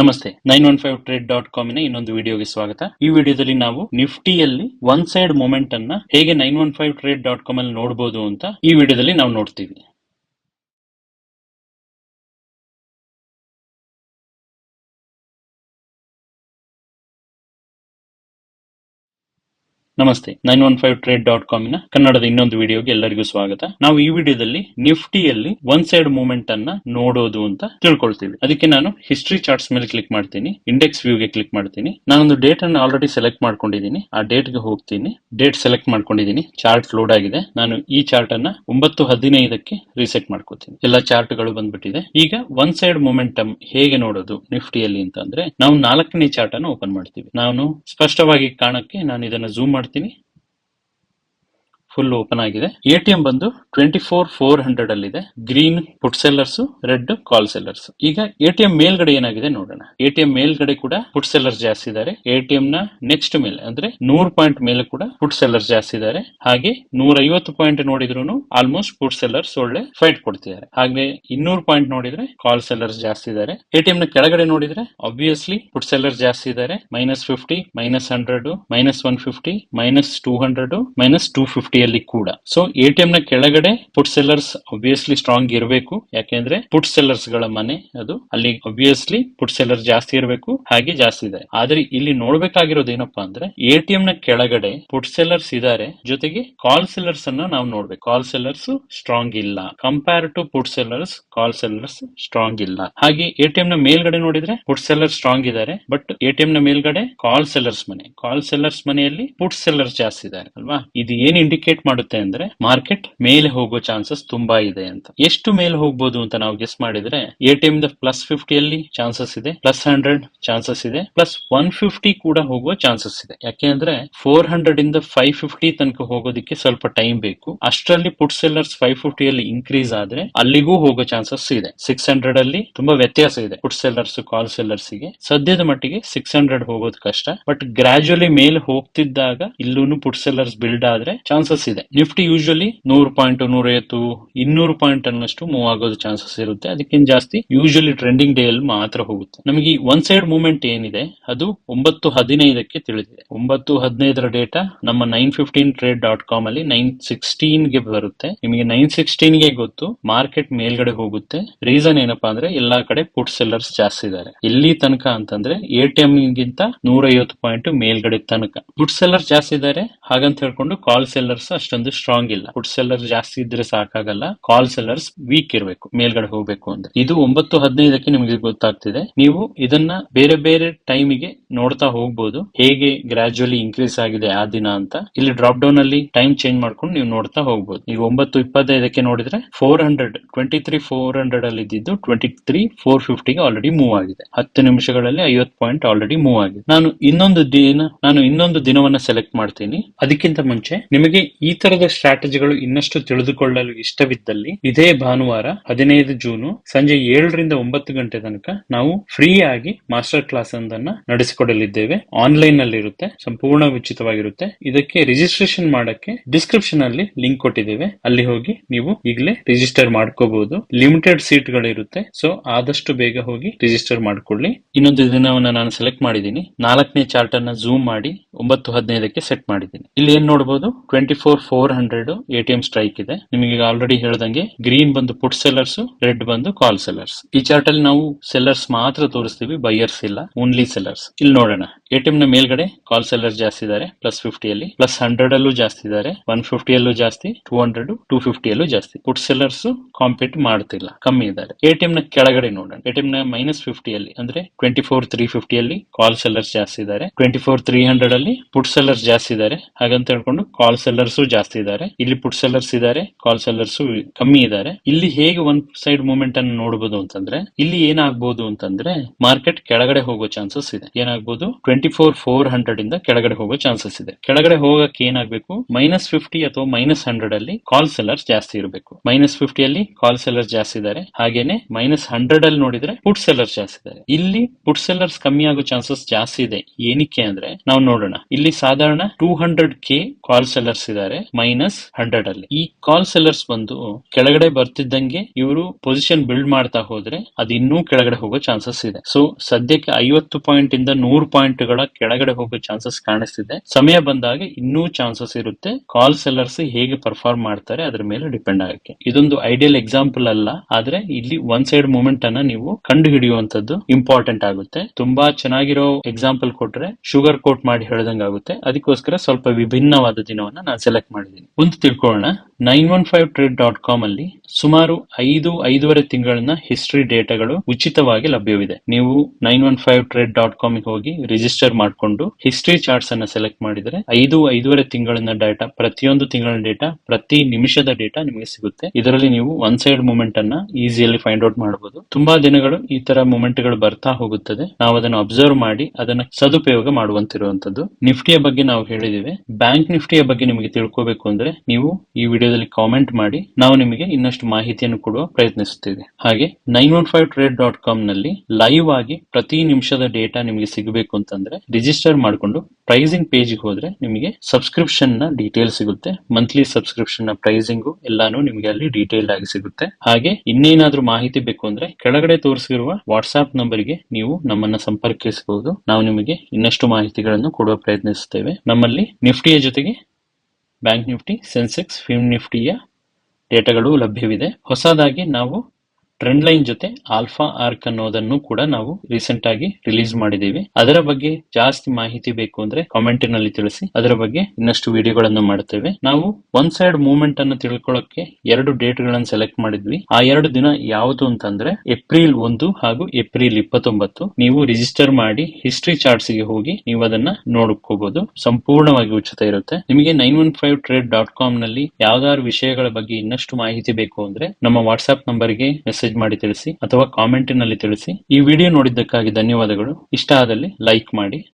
ನಮಸ್ತೆ, nine one five trade dot ಕಾಮಿನ ಇನ್ನೊಂದು ವಿಡಿಯೋಗೆ ಸ್ವಾಗತ. ಈ ವಿಡಿಯೋದಲ್ಲಿ ನಾವು ನಿಫ್ಟಿಯಲ್ಲಿ ಒನ್ ಸೈಡ್ ಮೂಮೆಂಟ್ ಅನ್ನ ಹೇಗೆ nine one five trade dot com ಅಲ್ಲಿ ನೋಡಬಹುದು ಅಂತ ಈ ವಿಡಿಯೋದಲ್ಲಿ ನಾವು ನೋಡ್ತೀವಿ. ನಮಸ್ತೆ, nine one five trade dot ಕಾಮಿನ ಕನ್ನಡದ ಇನ್ನೊಂದು ವಿಡಿಯೋಗೆ ಎಲ್ಲರಿಗೂ ಸ್ವಾಗತ. ನಾವು ಈ ವಿಡಿಯೋದಲ್ಲಿ ನಿಫ್ಟಿಯಲ್ಲಿ ಒನ್ ಸೈಡ್ ಮೂವ್ಮೆಂಟ್ ಅನ್ನ ನೋಡೋದು ಅಂತ ತಿಳ್ಕೊಳ್ತೀವಿ. ಅದಕ್ಕೆ ನಾನು ಹಿಸ್ಟ್ರಿ ಚಾರ್ಟ್ಸ್ ಮೇಲೆ ಕ್ಲಿಕ್ ಮಾಡ್ತೀನಿ, ಇಂಡೆಕ್ಸ್ ವ್ಯೂಗೆ ಕ್ಲಿಕ್ ಮಾಡ್ತೀನಿ. ನಾನೊಂದು ಡೇಟ್ ಅನ್ನು ಆಲ್ರೆಡಿ ಸೆಲೆಕ್ಟ್ ಮಾಡ್ಕೊಂಡಿದ್ದೀನಿ. ಆ ಡೇಟ್ಗೆ ಹೋಗ್ತೀನಿ. ಡೇಟ್ ಸೆಲೆಕ್ಟ್ ಮಾಡ್ಕೊಂಡಿದ್ದೀನಿ. ಚಾರ್ಟ್ ಲೋಡ್ ಆಗಿದೆ. ನಾನು ಈ ಚಾರ್ಟ್ ಅನ್ನ ಒಂಬತ್ತು ಹದಿನೈದಕ್ಕೆ ರೀಸೆಟ್ ಮಾಡ್ಕೋತೀನಿ. ಎಲ್ಲ ಚಾರ್ಟ್ಗಳು ಬಂದ್ಬಿಟ್ಟಿದೆ. ಈಗ ಒನ್ ಸೈಡ್ ಮೊಮೆಂಟಮ್ ಹೇಗೆ ನೋಡೋದು ನಿಫ್ಟಿಯಲ್ಲಿ ಅಂತಂದ್ರೆ ನಾವು ನಾಲ್ಕನೇ ಚಾರ್ಟ್ ಅನ್ನು ಓಪನ್ ಮಾಡ್ತೀವಿ. ನಾನು ಸ್ಪಷ್ಟವಾಗಿ ಕಾಣಕ್ಕೆ ನಾನು ಇದನ್ನ ಝೂಮ್ ಮಾಡ್ತೀನಿ. ಫುಲ್ ಓಪನ್ ಆಗಿದೆ. ಎ ಟಿ ಎಂ ಬಂದು ಟ್ವೆಂಟಿ ಫೋರ್ ಫೋರ್ ಹಂಡ್ರೆಡ್ ಅಲ್ಲಿ ಇದೆ green put sellers red call sellers ಈಗ ಎ ಟಿ ಎಂ ಮೇಲ್ಗಡೆ ಏನಾಗಿದೆ ನೋಡೋಣ. ಎ ಟಿ ಎಂ ಮೇಲ್ಗಡೆ ಕೂಡ ಪುಟ್ ಸೆಲ್ಲರ್ಸ್ ಜಾಸ್ತಿ ಇದಾರೆ ಎ ಟಿ ಎಂ ನ ನೆಕ್ಸ್ಟ್ ಮೇಲೆ, ಅಂದ್ರೆ ನೂರ್ ಪಾಯಿಂಟ್ ಮೇಲೆ ಕೂಡ ಪುಟ್ ಸೆಲ್ಲರ್ಸ್ ಜಾಸ್ತಿ ಇದಾರೆ ಹಾಗೆ ನೂರ ಐವತ್ತು ಪಾಯಿಂಟ್ ನೋಡಿದ್ರು ಆಲ್ಮೋಸ್ಟ್ ಪುಟ್ ಸೆಲ್ಲರ್ಸ್ ಒಳ್ಳೆ ಫೈಟ್ ಕೊಡ್ತಿದ್ದಾರೆ. ಹಾಗೆ ಇನ್ನೂರು ಪಾಯಿಂಟ್ ನೋಡಿದ್ರೆ ಕಾಲ್ ಸೆಲ್ಲರ್ಸ್ ಜಾಸ್ತಿ ಇದಾರೆ ಎ ಟಿ ಎಂ ನ ಕೆಳಗಡೆ ನೋಡಿದ್ರೆ ಆಬ್ವಿಯಸ್ಲಿ ಪುಟ್ ಸೆಲ್ಲರ್ಸ್ ಜಾಸ್ತಿ ಇದಾರೆ minus fifty minus hundred minus one fifty minus two hundred minus two fifty ಅಲ್ಲಿ ಕೂಡ. ಸೊ ಎ ನ ಕೆಳಗಡೆ ಪುಟ್ ಸೆಲ್ಲರ್ಸ್ ಅಬ್ವಿಯಸ್ಲಿ ಸ್ಟ್ರಾಂಗ್ ಇರಬೇಕು. ಯಾಕೆಂದ್ರೆ ಪುಟ್ ಸೆಲ್ಲರ್ಸ್ಗಳ ಮನೆ ಅದು ಅಲ್ಲಿ ಅಬ್ವಿಯಸ್ಲಿ ಪುಟ್ ಸೆಲ್ಲರ್ ಜಾಸ್ತಿ ಇರಬೇಕು, ಹಾಗೆ ಜಾಸ್ತಿ ಇದೆ. ಆದ್ರೆ ಇಲ್ಲಿ ನೋಡ್ಬೇಕಾಗಿರೋದು ಏನಪ್ಪಾ ಅಂದ್ರೆ ಎ ನ ಕೆಳಗಡೆ ಪುಟ್ ಸೆಲ್ಲರ್ಸ್ ಇದಾರೆ, ಜೊತೆಗೆ ಕಾಲ್ ಸೆಲ್ಲರ್ಸ್ ಅನ್ನ ನಾವು ನೋಡ್ಬೇಕು. ಕಾಲ್ ಸೆಲ್ಲರ್ಸ್ ಸ್ಟ್ರಾಂಗ್ ಇಲ್ಲ. Compare to put sellers call sellers strong ಇಲ್ಲ. ಹಾಗೆ ಎ ನ ಮೇಲ್ಗಡೆ ನೋಡಿದ್ರೆ ಪುಟ್ ಸೆಲ್ಲರ್ ಸ್ಟ್ರಾಂಗ್ ಇದ್ದಾರೆ ಬಟ್ ಎಂ ನ ಮೇಲ್ಗಡೆ ಕಾಲ್ ಸೆಲ್ಲರ್ಸ್ ಮನೆ. ಕಾಲ್ ಸೆಲ್ಲರ್ಸ್ ಮನೆಯಲ್ಲಿ ಪುಟ್ ಸೆಲ್ಲರ್ಸ್ ಜಾಸ್ತಿ ಇದಾರೆ, ಅಲ್ವಾ? ಇದು ಏನ್ ಇಂಡಿಕೇಟ್ ಮಾಡುತ್ತೆ ಅಂದ್ರೆ ಮಾರ್ಕೆಟ್ ಮೇಲೆ ಹೋಗೋ ಚಾನ್ಸಸ್ ತುಂಬಾ ಇದೆ ಅಂತ. ಎಷ್ಟು ಮೇಲೆ ಹೋಗ್ಬೋದು ಅಂತ ನಾವು ಗೆಸ್ ಮಾಡಿದ್ರೆ ಎ ಟಿ ಎಂ ಪ್ಲಸ್ ಫಿಫ್ಟಿಯಲ್ಲಿ ಚಾನ್ಸಸ್ ಇದೆ ಪ್ಲಸ್ ಹಂಡ್ರೆಡ್ ಚಾನ್ಸಸ್ ಇದೆ ಪ್ಲಸ್ ಒನ್ ಫಿಫ್ಟಿ ಕೂಡ ಹೋಗುವ ಚಾನ್ಸಸ್ ಇದೆ. ಯಾಕೆಂದ್ರೆ ಫೋರ್ ಹಂಡ್ರೆಡ್ ಇಂದ ಫೈವ್ ಫಿಫ್ಟಿ ತನಕ ಹೋಗೋದಕ್ಕೆ ಸ್ವಲ್ಪ ಟೈಮ್ ಬೇಕು. ಅಷ್ಟರಲ್ಲಿ ಪುಟ್ ಸೆಲ್ಲರ್ಸ್ ಫೈವ್ ಫಿಫ್ಟಿಯಲ್ಲಿ ಇನ್ಕ್ರೀಸ್ ಆದ್ರೆ ಅಲ್ಲಿಗೂ ಹೋಗೋ ಚಾನ್ಸಸ್ ಇದೆ. ಸಿಕ್ಸ್ ಹಂಡ್ರೆಡ್ ಅಲ್ಲಿ ತುಂಬಾ ವ್ಯತ್ಯಾಸ ಇದೆ ಪುಟ್ ಸೆಲ್ಲರ್ಸ್ ಕಾಲ್ ಸೆಲ್ಲರ್ಸ್ಗೆ. ಸದ್ಯದ ಮಟ್ಟಿಗೆ ಸಿಕ್ಸ್ ಹಂಡ್ರೆಡ್ ಹೋಗೋದು ಕಷ್ಟ. ಬಟ್ ಗ್ರಾಜುಯಲಿ ಮೇಲೆ ಹೋಗ್ತಿದ್ದಾಗ ಇಲ್ಲೂ ಪುಟ್ ಸೆಲ್ಲರ್ಸ್ ಬಿಲ್ಡ್ ಆದ್ರೆ ಚಾನ್ಸಸ್ ಇದೆ. ನಿಫ್ಟಿ ಯೂಶಲಿ ನೂರು ಪಾಯಿಂಟ್ ನೂರೈವತ್ತು, ಇನ್ನೂರು ಪಾಯಿಂಟ್ ಅನ್ನಷ್ಟು ಮೂವ್ ಆಗೋದು ಚಾನ್ಸಸ್ ಇರುತ್ತೆ. ಅದಕ್ಕಿಂತ ಜಾಸ್ತಿ? ಯೂಶಲಿ ಟ್ರೆಂಡಿಂಗ್ ಡೇ ಅಲ್ಲಿ ಮಾತ್ರ ಹೋಗುತ್ತೆ. ನಮಗೆ ಈ ಒನ್ ಸೈಡ್ ಮೂವ್ಮೆಂಟ್ ಏನಿದೆ, ಅದು ಒಂಬತ್ತು ಹದಿನೈದಕ್ಕೆ ತಿಳಿದಿದೆ. ಒಂಬತ್ತು ಹದಿನೈದರ ಡೇಟಾ ನಮ್ಮ nine fifteen trade dot com ಅಲ್ಲಿ ನೈನ್ ಸಿಕ್ಸ್ಟೀನ್ಗೆ ಬರುತ್ತೆ. ನಿಮಗೆ ನೈನ್ ಸಿಕ್ಸ್ಟೀನ್ಗೆ ಗೊತ್ತು ಮಾರ್ಕೆಟ್ ಮೇಲ್ಗಡೆ ಹೋಗುತ್ತೆ. ರೀಸನ್ ಏನಪ್ಪಾ ಅಂದ್ರೆ ಎಲ್ಲಾ ಕಡೆ ಪುಟ್ ಸೆಲ್ಲರ್ಸ್ ಜಾಸ್ತಿ ಇದಾರೆ ಇಲ್ಲಿ ತನಕ ಅಂತಂದ್ರೆ ಎ ಟಿ ಗಿಂತ ನೂರೈವತ್ತು ಪಾಯಿಂಟ್ ಮೇಲ್ಗಡೆ ತನಕ. ಪುಟ್ ಸೆಲ್ಲರ್ಸ್ ಜಾಸ್ತಿ ಇದಾರೆ ಹಾಗಂತ ಹೇಳ್ಕೊಂಡು ಕಾಲ್ ಸೆಲ್ಲರ್ಸ್ ಅಷ್ಟೊಂದು ಸ್ಟ್ರಾಂಗ್ ಇಲ್ಲ. ಫುಡ್ ಸೆಲ್ಲರ್ ಜಾಸ್ತಿ ಇದ್ರೆ ಸಾಕಾಗಲ್ಲ. ಕಾಲ್ ಸೆಲ್ಲರ್ಸ್ ವೀಕ್ ಇರಬೇಕು. ಮೇಲ್ಗಡೆ ಹೋಗ್ಬೇಕು ಅಂದ್ರೆ ಇದು ಒಂಬತ್ತು, ಹದಿನೈದಕ್ಕೆ ನಿಮಗೆ ಗೊತ್ತಾಗ್ತಿದೆ. ನೀವು ಇದನ್ನ ಬೇರೆ ಬೇರೆ ಟೈಮಿಗೆ ನೋಡ್ತಾ ಹೋಗ್ಬೋದು. ಹೇಗೆ ಗ್ರಾಜುಯಲಿ ಇನ್ಕ್ರೀಸ್ ಆಗಿದೆ ಆ ದಿನ ಅಂತ. ಇಲ್ಲಿ ಡ್ರಾಪ್ ಡೌನ್ ಅಲ್ಲಿ ಟೈಮ್ ಚೇಂಜ್ ಮಾಡ್ಕೊಂಡು ನೀವು ನೋಡ್ತಾ ಹೋಗ್ಬೋದು. ನೀವು ಒಂಬತ್ತು, ಇಪ್ಪತ್ತೈದಕ್ಕೆ ನೋಡಿದ್ರೆ four hundred twenty three four hundred ಅಲ್ಲಿ ಇದ್ದಿದ್ದು ಟ್ವೆಂಟಿ ತ್ರೀ ಫೋರ್ ಫಿಫ್ಟಿಗೆ ಆಲ್ರೆಡಿ ಮೂವ್ ಆಗಿದೆ. ಹತ್ತು ನಿಮಿಷಗಳಲ್ಲಿ ಐವತ್ತು ಪಾಯಿಂಟ್ ಆಲ್ರೆಡಿ ಮೂವ್ ಆಗಿದೆ. ನಾನು ಇನ್ನೊಂದು ದಿನ, ನಾನು ಇನ್ನೊಂದು ದಿನವನ್ನ ಸೆಲೆಕ್ಟ್ ಮಾಡ್ತೀನಿ. ಅದಕ್ಕಿಂತ ಮುಂಚೆ ನಿಮಗೆ ಈ ತರದ ಸ್ಟ್ರಾಟಜಿಗಳು ಇನ್ನಷ್ಟು ತಿಳಿದುಕೊಳ್ಳಲು ಇಷ್ಟವಿದ್ದಲ್ಲಿ, ಇದೇ ಭಾನುವಾರ ಹದಿನೈದು ಜೂನು ಸಂಜೆ ಏಳರಿಂದ ಒಂಬತ್ತು ಗಂಟೆ ತನಕ ನಾವು ಫ್ರೀ ಆಗಿ ಮಾಸ್ಟರ್ ಕ್ಲಾಸ್ ಒಂದನ್ನ ನಡೆಸಿಕೊಡಲಿದ್ದೇವೆ. ಆನ್ಲೈನ್ನಲ್ಲಿ ಇರುತ್ತೆ ಸಂಪೂರ್ಣ ಉಚಿತವಾಗಿರುತ್ತೆ ಇದಕ್ಕೆ ರಿಜಿಸ್ಟ್ರೇಷನ್ ಮಾಡಕ್ಕೆ ಡಿಸ್ಕ್ರಿಪ್ಷನ್ ಅಲ್ಲಿ ಲಿಂಕ್ ಕೊಟ್ಟಿದ್ದೇವೆ. ಅಲ್ಲಿ ಹೋಗಿ ನೀವು ಈಗಲೇ ರಿಜಿಸ್ಟರ್ ಮಾಡ್ಕೋಬಹುದು ಲಿಮಿಟೆಡ್ ಸೀಟ್ಗಳು ಇರುತ್ತೆ ಸೊ ಆದಷ್ಟು ಬೇಗ ಹೋಗಿ ರಿಜಿಸ್ಟರ್ ಮಾಡ್ಕೊಳ್ಳಿ. ಇನ್ನೊಂದು ದಿನವನ್ನ ನಾನು ಸೆಲೆಕ್ಟ್ ಮಾಡಿದ್ದೀನಿ. ನಾಲ್ಕನೇ ಚಾರ್ಟ್ ಅನ್ನ ಜೂಮ್ ಮಾಡಿ ಒಂಬತ್ತು ಹದಿನೈದಕ್ಕೆ ಸೆಟ್ ಮಾಡಿದ್ದೀನಿ. ಇಲ್ಲಿ ಏನ್ ನೋಡಬಹುದು twenty four four hundred A T M strike ಇದೆ. ನಿಮಗೆ ಆಲ್ರೆಡಿ ಹೇಳ್ದಂಗೆ ಗ್ರೀನ್ ಬಂದು ಪುಟ್ ಸೆಲ್ಲರ್ಸ್ ರೆಡ್ ಬಂದು ಕಾಲ್ ಸೆಲ್ಲರ್ಸ್ ಈ ಚಾರ್ಟ್ ಅಲ್ಲಿ ನಾವು ಸೆಲ್ಲರ್ಸ್ ಮಾತ್ರ ತೋರಿಸ್ತೀವಿ ಬೈಯರ್ಸ್ ಇಲ್ಲ ಓನ್ಲಿ ಸೆಲ್ಲರ್ಸ್ ಇಲ್ಲಿ ನೋಡೋಣ. ಎ ಟಿ ಎಂ ನ ಮೇಲ್ಗಡೆ ಕಾಲ್ ಸೆಲ್ಲರ್ಸ್ ಜಾಸ್ತಿ ಇದ್ದಾರೆ ಪ್ಲಸ್ ಫಿಫ್ಟಿಯಲ್ಲಿ ಪ್ಲಸ್ ಹಂಡ್ರೆಡ್ ಅಲ್ಲೂ ಜಾಸ್ತಿ ಇದಾರೆ ಒನ್ ಫಿಫ್ಟಿಯಲ್ಲೂ ಜಾಸ್ತಿ ಟೂ ಹಂಡ್ರೆಡ್ ಟೂ ಫಿಫ್ಟಿಯಲ್ಲೂ ಜಾಸ್ತಿ. ಪುಟ್ ಸೆಲ್ಲರ್ಸ್ ಕಾಂಪೀಟ್ ಮಾಡ್ತಿಲ್ಲ, ಕಮ್ಮಿ ಇದಾರೆ. ಎ ಟಿ ಎಂ ನ ಕೆಳಗಡೆ ನೋಡೋಣ. ಎ ಟಿ ಎಂ ನ ಮೈನಸ್ ಫಿಫ್ಟಿಯಲ್ಲಿ ಅಂದ್ರೆ ಟ್ವೆಂಟಿ ಫೋರ್ ತ್ರೀ ಫಿಫ್ಟಿಯಲ್ಲಿ ಕಾಲ್ ಸೆಲ್ಲರ್ಸ್ ಜಾಸ್ತಿ ಇದಾರೆ. ಟ್ವೆಂಟಿ ಫೋರ್ ತ್ರೀ ಹಂಡ್ರೆಡ್ ಅಲ್ಲಿ ಪುಟ್ ಸೆಲ್ಲರ್ಸ್ ಜಾಸ್ತಿ ಇದಾರೆ. ಹಾಗಂತ ಹೇಳ್ಕೊಂಡು ಕಾಲ್ ಸೆಲ್ಲರ್ಸ್ ಜಾಸ್ತಿ ಇದ್ದಾರೆ ಇಲ್ಲಿ ಪುಟ್ ಸೆಲ್ಲರ್ಸ್ ಇದ್ದಾರೆ ಕಾಲ್ ಸೆಲ್ಲರ್ಸ್ ಕಮ್ಮಿ ಇದ್ದಾರೆ ಇಲ್ಲಿ ಹೇಗೆ ಒಂದ್ ಸೈಡ್ ಮೂವ್ಮೆಂಟ್ ಅನ್ನು ನೋಡಬಹುದು ಅಂತಂದ್ರೆ, ಇಲ್ಲಿ ಏನಾಗಬಹುದು ಅಂತಂದ್ರೆ ಮಾರ್ಕೆಟ್ ಕೆಳಗಡೆ ಹೋಗೋ ಚಾನ್ಸಸ್ ಇದೆ. ಏನಾಗಬಹುದು ಟ್ವೆಂಟಿ ಫೋರ್ ಫೋರ್ ಹಂಡ್ರೆಡ್ ಇಂದ ಕೆಳಗಡೆ ಹೋಗೋ ಚಾನ್ಸಸ್ ಇದೆ. ಕೆಳಗಡೆ ಹೋಗಕ್ಕೆ ಏನಾಗಬೇಕು? ಮೈನಸ್ ಫಿಫ್ಟಿ ಅಥವಾ ಮೈನಸ್ ಹಂಡ್ರೆಡ್ ಅಲ್ಲಿ ಕಾಲ್ ಸೆಲ್ಲರ್ಸ್ ಜಾಸ್ತಿ ಇರಬೇಕು. ಮೈನಸ್ ಫಿಫ್ಟಿಯಲ್ಲಿ ಕಾಲ್ ಸೆಲ್ಲರ್ಸ್ ಜಾಸ್ತಿ ಇದ್ದಾರೆ ಹಾಗೇನೆ ಮೈನಸ್ ಹಂಡ್ರೆಡ್ ಅಲ್ಲಿ ನೋಡಿದ್ರೆ ಪುಟ್ ಸೆಲ್ಲರ್ಸ್ ಜಾಸ್ತಿ ಇದ್ದಾರೆ ಇಲ್ಲಿ ಪುಟ್ ಸೆಲ್ಲರ್ಸ್ ಕಮ್ಮಿ ಆಗೋ ಚಾನ್ಸಸ್ ಜಾಸ್ತಿ ಇದೆ. ಏನಕ್ಕೆ ಅಂದ್ರೆ, ನಾವು ನೋಡೋಣ. ಇಲ್ಲಿ ಸಾಧಾರಣ two hundred K call sellers ಇದ್ದಾರೆ ಇದ್ದಾರೆ ಮೈನಸ್ ಹಂಡ್ರೆಡ್ ಅಲ್ಲಿ. ಈ ಕಾಲ್ ಸೆಲ್ಲರ್ಸ್ ಬಂದು ಕೆಳಗಡೆ ಬರ್ತಿದ್ದಂಗೆ ಇವರು ಪೊಸಿಷನ್ ಬಿಲ್ಡ್ ಮಾಡ್ತಾ ಹೋದ್ರೆ ಅದು ಇನ್ನೂ ಕೆಳಗಡೆ ಹೋಗೋ ಚಾನ್ಸಸ್ ಇದೆ. ಸೊ ಸದ್ಯಕ್ಕೆ ಐವತ್ತು ಪಾಯಿಂಟ್ ಇಂದ ನೂರು ಪಾಯಿಂಟ್ಗಳ ಕೆಳಗಡೆ ಹೋಗೋ ಚಾನ್ಸಸ್ ಕಾಣಿಸ್ತಿದೆ. ಸಮಯ ಬಂದಾಗ ಇನ್ನೂ ಚಾನ್ಸಸ್ ಇರುತ್ತೆ. ಕಾಲ್ ಸೆಲ್ಲರ್ಸ್ ಹೇಗೆ ಪರ್ಫಾರ್ಮ್ ಮಾಡ್ತಾರೆ ಅದ್ರ ಮೇಲೆ ಡಿಪೆಂಡ್ ಆಗಕ್ಕೆ. ಇದೊಂದು ಐಡಿಯಲ್ ಎಕ್ಸಾಂಪಲ್ ಅಲ್ಲ, ಆದ್ರೆ ಇಲ್ಲಿ ಒನ್ ಸೈಡ್ ಮೂಮೆಂಟ್ ಅನ್ನ ನೀವು ಕಂಡು ಹಿಡಿಯುವಂತದ್ದು ಇಂಪಾರ್ಟೆಂಟ್ ಆಗುತ್ತೆ. ತುಂಬಾ ಚೆನ್ನಾಗಿರೋ ಎಕ್ಸಾಂಪಲ್ ಕೊಟ್ರೆ ಶುಗರ್ ಕೋಟ್ ಮಾಡಿ ಹೇಳ್ದಂಗ್ ಆಗುತ್ತೆ ಅದಕ್ಕೋಸ್ಕರ ಸ್ವಲ್ಪ ವಿಭಿನ್ನವಾದ ದಿನವನ್ನ ನಾನು ಸೆಲೆಕ್ಟ್ ಮಾಡಿದ್ದೀನಿ. ಒಂದು ತಿಳ್ಕೊಳ್ಳೋಣ. Nine one five trade dot com ಅಲ್ಲಿ ಸುಮಾರು ಐದು, ಐದೂವರೆ ತಿಂಗಳನ್ನ ಹಿಸ್ಟ್ರಿ ಡೇಟಾಗಳು ಉಚಿತವಾಗಿ ಲಭ್ಯವಿದೆ. ನೀವು nine one five trade dot com ಹೋಗಿ ರಿಜಿಸ್ಟರ್ ಮಾಡಿಕೊಂಡು ಹಿಸ್ಟ್ರಿ ಚಾರ್ಟ್ಸ್ ಅನ್ನ ಸೆಲೆಕ್ಟ್ ಮಾಡಿದರೆ ಐದು, ಐದೂವರೆ ತಿಂಗಳಿನ ಡೇಟಾ ಪ್ರತಿಯೊಂದು ತಿಂಗಳ ಡೇಟಾ ಪ್ರತಿ ನಿಮಿಷದ ಡೇಟಾ ನಿಮಗೆ ಸಿಗುತ್ತೆ. ಇದರಲ್ಲಿ ನೀವು ಒನ್ ಸೈಡ್ ಮೂಮೆಂಟ್ ಅನ್ನ ಈಸಿಯಲ್ಲಿ ಫೈಂಡ್ ಔಟ್ ಮಾಡಬಹುದು ತುಂಬಾ ದಿನಗಳು ಈ ತರ ಮೂಮೆಂಟ್ಗಳು ಬರ್ತಾ ಹೋಗುತ್ತದೆ. ನಾವು ಅದನ್ನು ಅಬ್ಸರ್ವ್ ಮಾಡಿ ಅದನ್ನ ಸದುಪಯೋಗ ಮಾಡುವಂತಿರುವಂತದ್ದು. ನಿಫ್ಟಿಯ ಬಗ್ಗೆ ನಾವು ಹೇಳಿದಿವಿ ಬ್ಯಾಂಕ್ ನಿಫ್ಟಿಯ ಬಗ್ಗೆ ನಿಮಗೆ ತಿಳ್ಕೋಬೇಕು ಅಂದ್ರೆ ನೀವು ಈ ವಿಡಿಯೋದಲ್ಲಿ ಕಾಮೆಂಟ್ ಮಾಡಿ, ನಾವು ನಿಮಗೆ ಇನ್ನಷ್ಟು ಮಾಹಿತಿಯನ್ನು ಕೊಡುವ ಪ್ರಯತ್ನಿಸುತ್ತೇವೆ ಹಾಗೆ nine one five trade dot ಕಾಮ್ನಲ್ಲಿ live ಆಗಿ ಪ್ರತಿ ನಿಮಿಷದ ಡೇಟಾ ನಿಮಗೆ ಸಿಗಬೇಕು ಅಂತಂದ್ರೆ ರಿಜಿಸ್ಟರ್ ಮಾಡಿಕೊಂಡು ಪ್ರೈಸಿಂಗ್ ಪೇಜ್ ಹೋದ್ರೆ ನಿಮಗೆ ಸಬ್ಸ್ಕ್ರಿಪ್ಷನ್ನ ಡೀಟೇಲ್ ಸಿಗುತ್ತೆ. ಮಂತ್ಲಿ ಸಬ್ಸ್ಕ್ರಿಪ್ಷನ್ನ ಪ್ರೈಸಿಂಗು ಎಲ್ಲಾನು ನಿಮಗೆ ಅಲ್ಲಿ ಡೀಟೇಲ್ ಆಗಿ ಸಿಗುತ್ತೆ. ಹಾಗೆ, ಇನ್ನೇನಾದ್ರೂ ಮಾಹಿತಿ ಬೇಕು ಅಂದ್ರೆ ಕೆಳಗಡೆ ತೋರಿಸಿರುವ ವಾಟ್ಸ್ಆಪ್ ನಂಬರ್ಗೆ ನೀವು ನಮ್ಮನ್ನ ಸಂಪರ್ಕಿಸಬಹುದು. ನಾವು ನಿಮಗೆ ಇನ್ನಷ್ಟು ಮಾಹಿತಿಗಳನ್ನು ಕೊಡುವ ಪ್ರಯತ್ನಿಸುತ್ತೇವೆ. ನಮ್ಮಲ್ಲಿ ನಿಫ್ಟಿಯ ಜೊತೆಗೆ ಬ್ಯಾಂಕ್ ನಿಫ್ಟಿ ಸೆನ್ಸೆಕ್ಸ್ ಫಿಮ್ ನಿಫ್ಟಿಯ ಡೇಟಾಗಳು ಲಭ್ಯವಿದೆ. ಹೊಸದಾಗಿ ನಾವು ಟ್ರೆಂಡ್ ಲೈನ್ ಜೊತೆ ಆಲ್ಫಾ ಆರ್ಕ್ ಅನ್ನೋದನ್ನು ಕೂಡ ನಾವು ರೀಸೆಂಟ್ ಆಗಿ ರಿಲೀಸ್ ಮಾಡಿದ್ದೀವಿ. ಅದರ ಬಗ್ಗೆ ಜಾಸ್ತಿ ಮಾಹಿತಿ ಬೇಕು ಅಂದ್ರೆ ಕಾಮೆಂಟ್ನಲ್ಲಿ ತಿಳಿಸಿ. ಅದರ ಬಗ್ಗೆ ಇನ್ನಷ್ಟು ವಿಡಿಯೋಗಳನ್ನು ಮಾಡುತ್ತೇವೆ ನಾವು ಒನ್ ಸೈಡ್ ಮೂವ್ಮೆಂಟ್ ಅನ್ನು ತಿಳ್ಕೊಳ್ಳೋಕೆ ಎರಡು ಡೇಟ್ಗಳನ್ನು ಸೆಲೆಕ್ಟ್ ಮಾಡಿದ್ವಿ. ಆ ಎರಡು ದಿನ ಯಾವುದು ಅಂತಂದ್ರೆ ಏಪ್ರಿಲ್ ಒಂದು ಹಾಗೂ ಏಪ್ರಿಲ್ ಇಪ್ಪತ್ತೊಂಬತ್ತು. ನೀವು ರಿಜಿಸ್ಟರ್ ಮಾಡಿ ಹಿಸ್ಟ್ರಿ ಚಾರ್ಟ್ಸ್ಗೆ ಹೋಗಿ ನೀವು ಅದನ್ನ ನೋಡ್ಕೋಬಹುದು ಸಂಪೂರ್ಣವಾಗಿ ಉಚಿತ ಇರುತ್ತೆ. ನಿಮಗೆ nine one five trade dot ಕಾಮ್ನಲ್ಲಿ ಯಾವ್ದಾದ್ರು ವಿಷಯಗಳ ಬಗ್ಗೆ ಇನ್ನಷ್ಟು ಮಾಹಿತಿ ಬೇಕು ಅಂದ್ರೆ ನಮ್ಮ ವಾಟ್ಸ್ಆಪ್ ನಂಬರ್ಗೆ ಮೆಸೇಜ್ ಮಾಡಿ ತಿಳಿಸಿ ಅಥವಾ ಕಾಮೆಂಟ್ನಲ್ಲಿ ತಿಳಿಸಿ. ಈ ವಿಡಿಯೋ ನೋಡಿದ್ದಕ್ಕಾಗಿ ಧನ್ಯವಾದಗಳು. ಇಷ್ಟ ಆದಲ್ಲಿ ಲೈಕ್ ಮಾಡಿ.